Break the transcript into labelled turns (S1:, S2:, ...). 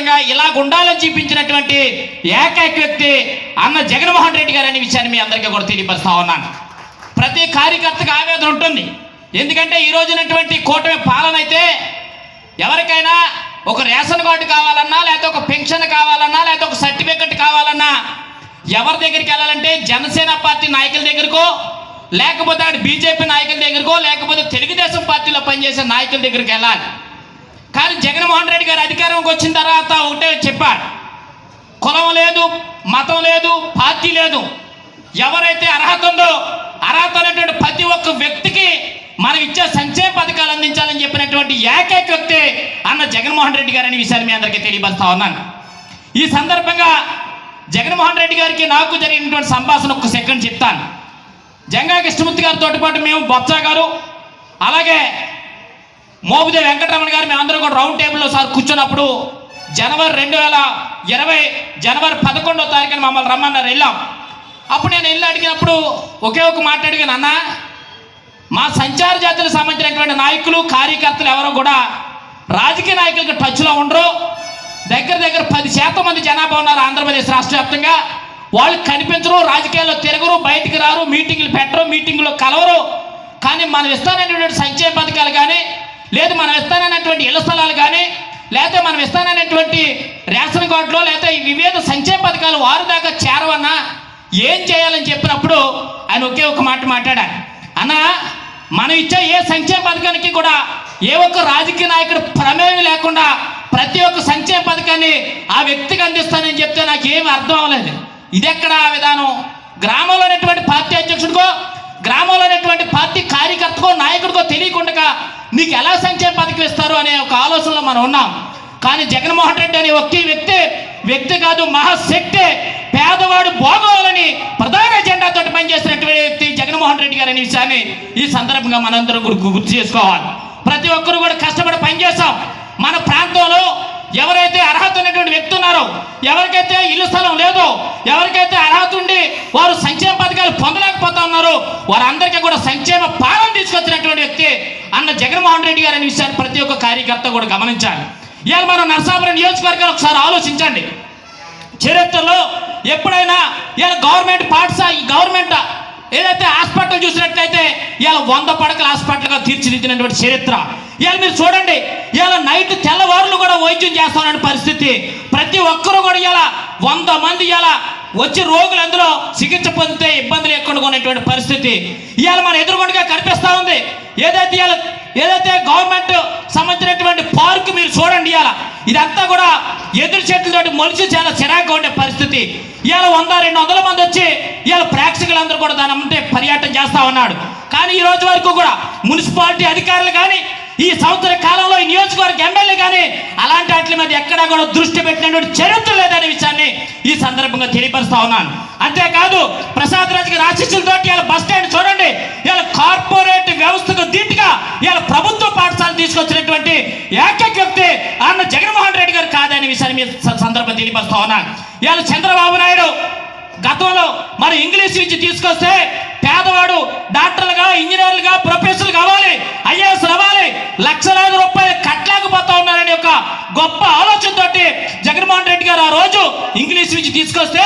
S1: వ్యాప్తంగా ఇలా ఉండాలని చూపించినటువంటి ఏకైక వ్యక్తి అన్న జగన్మోహన్ రెడ్డి గారు అనే విషయాన్ని మీ అందరికీ కూడా తెలియపరుస్తా ఉన్నాను. ప్రతి కార్యకర్తకు ఆవేదన ఉంటుంది. ఎందుకంటే ఈ రోజునటువంటి కూటమి పాలన అయితే ఎవరికైనా ఒక రేషన్ కార్డు కావాలన్నా లేకపోతే ఒక పెన్షన్ కావాలన్నా లేకపోతే ఒక సర్టిఫికెట్ కావాలన్నా ఎవరి దగ్గరికి వెళ్ళాలంటే జనసేన పార్టీ నాయకుల దగ్గరకో లేకపోతే అక్కడ బీజేపీ నాయకుల దగ్గరకో లేకపోతే తెలుగుదేశం పార్టీలో పనిచేసే నాయకుల దగ్గరికి వెళ్ళాలి. కానీ జగన్మోహన్ రెడ్డి గారు అధికారంకి వచ్చిన తర్వాత ఒకటే చెప్పాడు కులం లేదు మతం లేదు పార్టీ లేదు. ఎవరైతే అర్హత ఉందో అర్హత ఉన్నటువంటి ప్రతి ఒక్క వ్యక్తికి మనం ఇచ్చే సంక్షేమ పథకాలు అందించాలని చెప్పినటువంటి ఏకైక వ్యక్తి అన్న జగన్మోహన్ రెడ్డి గారు అనే విషయాన్ని మీ అందరికీ తెలియపరుస్తా ఉన్నాను. ఈ సందర్భంగా జగన్మోహన్ రెడ్డి గారికి నాకు జరిగినటువంటి సంభాషణ ఒక్క సెకండ్ చెప్తాను. జంగా కృష్ణమూర్తి గారితో పాటు మేము బొత్స గారు అలాగే మోబుదే వెంకటరమణ గారు మేమందరం కూడా రౌండ్ టేబుల్లో సార్ కూర్చున్నప్పుడు జనవరి రెండు వేల ఇరవై జనవరి పదకొండో తారీఖున మమ్మల్ని రమ్మన్నారు వెళ్ళాం. అప్పుడు నేను వెళ్ళి అడిగినప్పుడు ఒకే ఒక మాట అడిగాను అన్న మా సంచార జాతులకు సంబంధించినటువంటి నాయకులు కార్యకర్తలు ఎవరో కూడా రాజకీయ నాయకులకు టచ్లో ఉండరు. దగ్గర దగ్గర పది శాతం మంది జనాభా ఉన్నారు ఆంధ్రప్రదేశ్ రాష్ట్ర వ్యాప్తంగా. వాళ్ళు కనిపించరు రాజకీయాల్లో తిరగరు బయటికి రారు మీటింగ్లు పెట్టరు మీటింగ్లో కలవరు. కానీ మనం ఇస్తానటువంటి సంక్షేమ పథకాలు కానీ లేదు మనం ఇస్తానన్నటువంటి ఇళ్ళ స్థలాలు కానీ లేకపోతే మనం ఇస్తాననేటువంటి రేషన్ కార్డులో లేకపోతే ఈ వివిధ సంక్షేమ పథకాలు వారి దాకా చేరవన్నా ఏం చేయాలని చెప్పినప్పుడు ఆయన ఒకే ఒక మాట మాట్లాడారు. అన్న మనం ఇచ్చే ఏ సంక్షేమ పథకానికి కూడా ఏ ఒక్క రాజకీయ నాయకుడు ప్రమేయం లేకుండా ప్రతి ఒక్క సంక్షేమ పథకాన్ని ఆ వ్యక్తికి అందిస్తానని చెప్తే నాకు ఏమి అర్థం అవ్వలేదు. ఇది ఎక్కడ ఆ విధానం? గ్రామంలో ఉన్నటువంటి పార్టీ అధ్యక్షుడికో గ్రామంలో ఉన్నటువంటి పార్టీ కార్యకర్తకో నాయకుడికో తెలియకుండా నీకు ఎలా సంక్షేమ చేస్తారు అనే ఒక ఆలోచనలో మనం ఉన్నాం. కానీ జగన్మోహన్ రెడ్డి అనే ఒకే వ్యక్తి వ్యక్తి కాదు మహాశక్తి పేదవాడు బాగోవాలని ప్రధాన ఎజెండాతో పనిచేసినటువంటి వ్యక్తి జగన్మోహన్ రెడ్డి గారు అనే విషయాన్ని ఈ సందర్భంగా మనందరం గుర్తు చేసుకోవాలి. ప్రతి ఒక్కరు కూడా కష్టపడి పనిచేస్తాం. మన ప్రాంతంలో ఎవరైతే అర్హత ఉన్నటువంటి వ్యక్తి ఉన్నారో ఎవరికైతే ఇల్లు స్థలం లేదో ఎవరికైతే అర్హత ఉండి వారు సంక్షేమ పథకాలు పొందలేకపోతా ఉన్నారో వారందరికీ కూడా సంక్షేమ పాలన తీసుకొచ్చినటువంటి వ్యక్తి అన్న జగన్మోహన్ రెడ్డి గారు అనే విషయాన్ని ప్రతి ఒక్క కార్యకర్త కూడా గమనించాలి. ఇవాళ మనం నరసాపురం నియోజకవర్గాలు ఒకసారి ఆలోచించండి. చరిత్రలో ఎప్పుడైనా ఇవాళ గవర్నమెంట్ పాఠశాల ఈ గవర్నమెంట్ ఏదైతే హాస్పిటల్ చూసినట్లయితే ఇవాళ వంద పడకల హాస్పిటల్గా తీర్చిదిద్దినటువంటి చరిత్ర. ఇవాళ మీరు చూడండి ఇవాళ నైట్ తెల్లవారులు కూడా వైద్యం చేస్తామనే పరిస్థితి. ప్రతి ఒక్కరూ కూడా ఇలా వంద మంది ఇలా వచ్చి రోగులు అందులో చికిత్స పొందితే ఇబ్బందులు ఎక్కడుకునేటువంటి పరిస్థితి. ఇవాళ మన ఎదురుగుండగా కనిపిస్తూ ఉంది. ఏదైతే ఇవాళ ఏదైతే గవర్నమెంట్ సంబంధించినటువంటి పార్క్ మీరు చూడండి ఇవాళ ఇదంతా కూడా ఎదురు చెట్లతోటి మొలిచి చాలా చిరాకుగా ఉండే పరిస్థితి. ఇవాళ వంద రెండు వందల మంది వచ్చి ఇవాళ ప్రేక్షకులందరూ కూడా దాని అంటే పర్యటన చేస్తా ఉన్నాడు. కానీ ఈ రోజు వరకు కూడా మున్సిపాలిటీ అధికారులు కానీ ఈ సంవత్సర కాలంలో ఈ నియోజకవర్గ కానీ అలాంటి వాటి మీద ఎక్కడా కూడా దృష్టి పెట్టినటువంటి చరిత్ర లేదనే విషయాన్ని ఈ సందర్భంగా తెలియపరుస్తా ఉన్నాను. అంతేకాదు ప్రసాద్ రాజు గారి ఇలా బస్ స్టాండ్ చూడండి. ఇలా కార్పొరేట్ వ్యవస్థకు దీటుగా ఇలా ప్రభుత్వ పాఠశాల తీసుకొచ్చినటువంటి ఏకైక వ్యక్తి అన్న జగన్మోహన్ రెడ్డి గారు కాదనే విషయాన్ని మీ సందర్భం సందర్భంగా తెలియపరుస్తా ఉన్నాను ఇలా చంద్రబాబు నాయుడు గతంలో మరి ఇంగ్లీష్ నుంచి తీసుకొస్తే పేదవాడు డాక్టర్లుగా ఇంజనీర్లుగా ప్రొఫెసర్లు కావాలి ఐఏఎస్ అవ్వాలి లక్షల గొప్ప ఆలోచనతోటి జగన్మోహన్ రెడ్డి గారు ఆ రోజు ఇంగ్లీష్ నుంచి తీసుకొస్తే